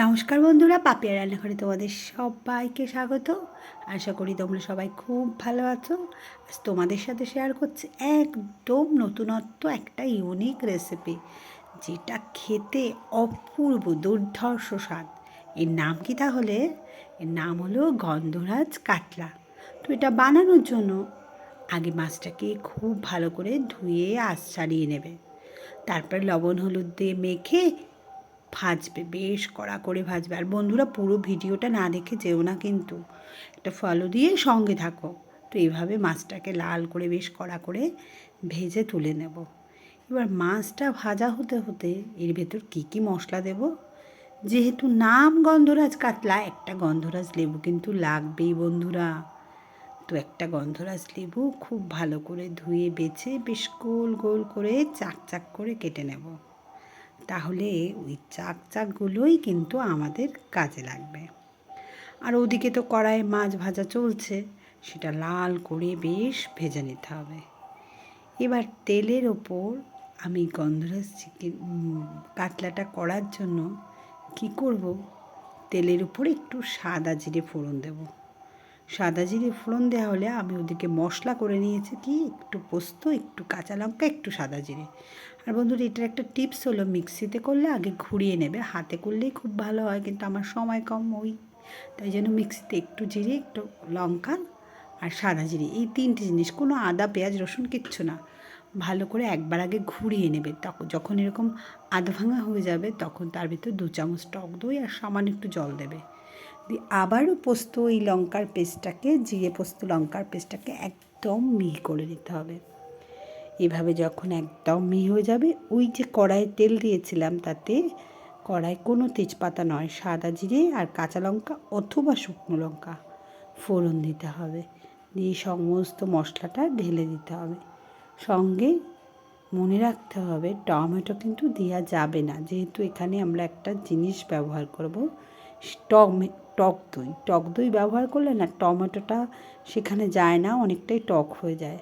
নমস্কার বন্ধুরা, পাপিয়া রান্নাঘরে তোমাদের সবাইকে স্বাগত। আশা করি তোমরা সবাই খুব ভালো আছো। আজ তোমাদের সাথে শেয়ার করছি একদম নতুনত্ব একটা ইউনিক রেসিপি যেটা খেতে অপূর্ব, দুর্ধর্ষ স্বাদ। এর নাম কি তাহলে? এর নাম হলো গন্ধরাজ কাতলা। তো এটা বানানোর জন্য আগে মাছটাকে খুব ভালো করে ধুয়ে আঁশ ছাড়িয়ে নেবে। তারপর লবণ, হলুদ দিয়ে মেখে ভাজবে, বেশ কড়া করে ভাজবে। আর বন্ধুরা, পুরো ভিডিওটা না দেখে যেও না কিন্তু। একটা ফলো দিয়ে সঙ্গে থাকো। তো এইভাবে মাছটাকে লাল করে, বেশ কড়া করে ভেজে তুলে নেব। এবার মাছটা ভাজা হতে হতে এর ভেতর কী কী মশলা দেব? যেহেতু নাম গন্ধরাজ কাতলা, একটা গন্ধরাজ লেবু কিন্তু লাগবেই বন্ধুরা। তো একটা গন্ধরাজ লেবু খুব ভালো করে ধুয়ে, বেছে, বেশ গোল গোল করে চাক চাক করে কেটে নেব। তাহলে ওই চাক চাকগুলোই কিন্তু আমাদের কাজে লাগবে। আর ওদিকে তো কড়াই মাছ ভাজা চলছে, সেটা লাল করে বেশ ভেজে নিতে হবে। এবার তেলের ওপর আমি গন্ধরাজ চিকেন কাতলাটা করার জন্য কি করব? তেলের উপর একটু সাদা জিরে ফোড়ন দেব। সাদা জিরে ফোড়ন দেওয়া হলে আমি ওদেরকে মশলা করে নিয়েছি, কি একটু পোস্ত, একটু কাঁচা লঙ্কা, একটু সাদা জিরে। আর বন্ধুরা, এটার একটা টিপস হলো, মিক্সিতে করলে আগে ঘুরিয়ে নেবে, হাতে করলেই খুব ভালো হয়, কিন্তু আমার সময় কম ওই, তাই জন্য মিক্সিতে একটু জিরে, একটু লঙ্কা আর সাদা জিরে, এই তিনটে জিনিস, কোনো আদা, পেঁয়াজ, রসুন কিচ্ছু না। ভালো করে একবার আগে ঘুরিয়ে নেবে তখন যখন এরকম আধ ভাঙা হয়ে যাবে, তখন তার ভিতর দু চামচ টক দই আর সামান্য একটু জল দেবে। দিয়ে আবারও পোস্ত এই লঙ্কার পেস্টটাকে, জিরে পোস্ত লঙ্কার পেস্টটাকে একদম মিহি করে নিতে হবে। এভাবে যখন একদম মিহি হয়ে যাবে, ওই যে কড়াইয়ে তেল দিয়েছিলাম তাতে কড়াই কোনো তেজপাতা নয়, সাদা জিরে আর কাঁচা লঙ্কা অথবা শুকনো লঙ্কা ফোড়ন দিতে হবে। দিয়ে সমস্ত মশলাটা ঢেলে দিতে হবে। সঙ্গে মনে রাখতে হবে, টমেটো কিন্তু দেওয়া যাবে না। যেহেতু এখানে আমরা একটা জিনিস ব্যবহার করব টক টক দই। টক দই ব্যবহার করলে না, টমেটোটা সেখানে যায় না, অনেকটাই টক হয়ে যায়।